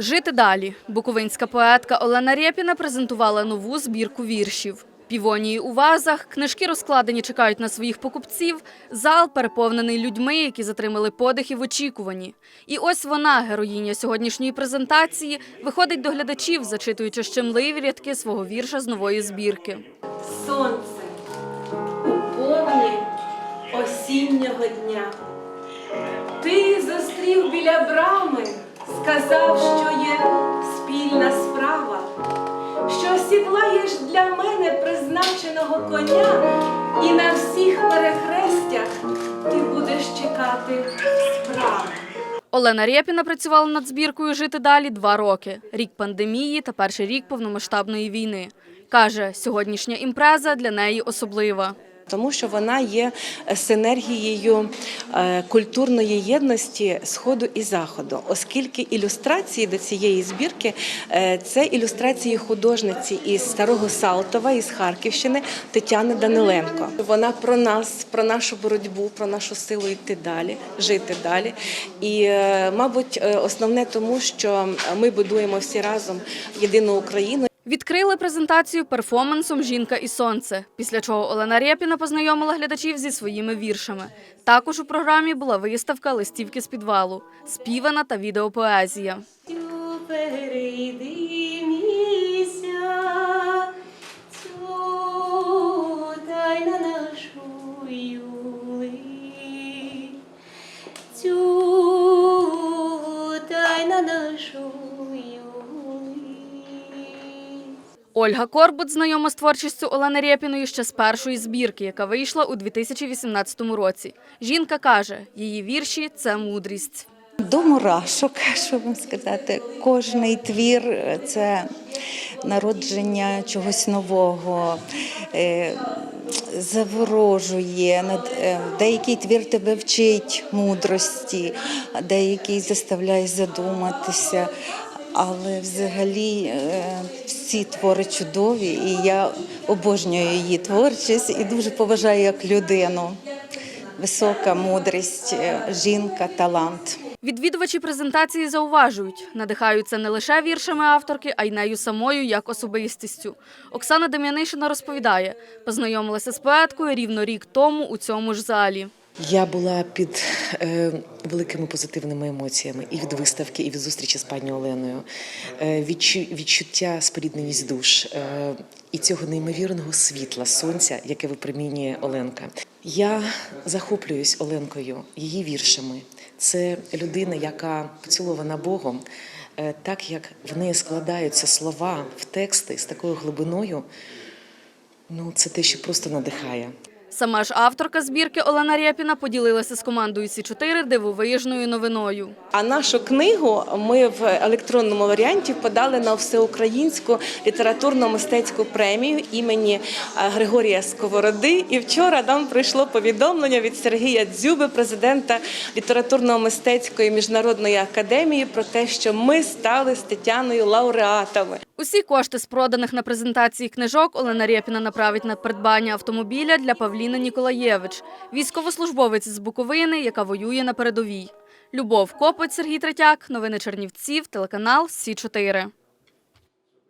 Жити далі. Буковинська поетка Олена Рєпіна презентувала нову збірку віршів. Півонії у вазах, книжки розкладені чекають на своїх покупців. Зал переповнений людьми, які затримали подих і в очікуванні. І ось вона, героїня сьогоднішньої презентації, виходить до глядачів, зачитуючи щемливі рядки свого вірша з нової збірки. сонце у повні осіннього дня. Ти зустрів біля брами, сказав, що є спільна справа, що осідлаєш для мене призначеного коня, і на всіх перехрестях ти будеш чекати справи. Олена Рєпіна працювала над збіркою Жити далі два роки: рік пандемії та перший рік повномасштабної війни. Каже, сьогоднішня імпреза для неї особлива. Тому що вона є е, синергією е, культурної єдності сходу і заходу, оскільки ілюстрації до цієї збірки е, це ілюстрації художниці із старого Салтова із Харківщини Тетяни Даниленко. Вона про нас, про нашу боротьбу, про нашу силу йти далі, жити далі. І, мабуть, основне тому, що ми будуємо всі разом єдину Україну. Відкрили презентацію перформансом Жінка і сонце. Після чого Олена Рєпіна познайомила глядачів зі своїми віршами. Також у програмі була виставка листівки з підвалу, співана та відеопоезія. Цю дай нашу Ольга Корбут знайома з творчістю Олени Рєпіної ще з першої збірки, яка вийшла у 2018 році. Жінка каже, її вірші це мудрість. До мурашок, що вам сказати, кожний твір це народження чогось нового, е, заворожує. е, Деякий твір тебе вчить мудрості, деякий заставляє задуматися. Але взагалі е, всі твори чудові, і я обожнюю її творчість і дуже поважаю як людину. Висока мудрість, е, жінка, талант. Відвідувачі презентації зауважують, надихаються не лише віршами авторки, а й нею самою як особистістю. Оксана Дем'янишина розповідає, познайомилася з поеткою рівно рік тому у цьому ж залі. Я була під е, великими позитивними емоціями і від виставки, і від зустрічі з пані Оленою. Е, відчу, відчуття спорідненість душ е, і цього неймовірного світла, сонця, яке випромінює Оленка. Я захоплююсь Оленкою, її віршами. Це людина, яка поцілована Богом. Е, так як в неї складаються слова в тексти з такою глибиною, ну це те, що просто надихає. Сама ж авторка збірки Олена Рєпіна поділилася з командою Сі 4 дивовижною новиною. А нашу книгу ми в електронному варіанті подали на всеукраїнську літературно-мистецьку премію імені е, Григорія Сковороди. І вчора нам прийшло повідомлення від Сергія Дзюби, президента літературно-мистецької міжнародної академії, про те, що ми стали з Тетяною лауреатами. Усі кошти з проданих на презентації книжок Олена Рєпіна направить на придбання автомобіля для Павліни Ніколаєвич, військовослужбовець з Буковини, яка воює на передовій. Любов Копоть, Сергій Третяк, новини Чернівців, телеканал Сі 4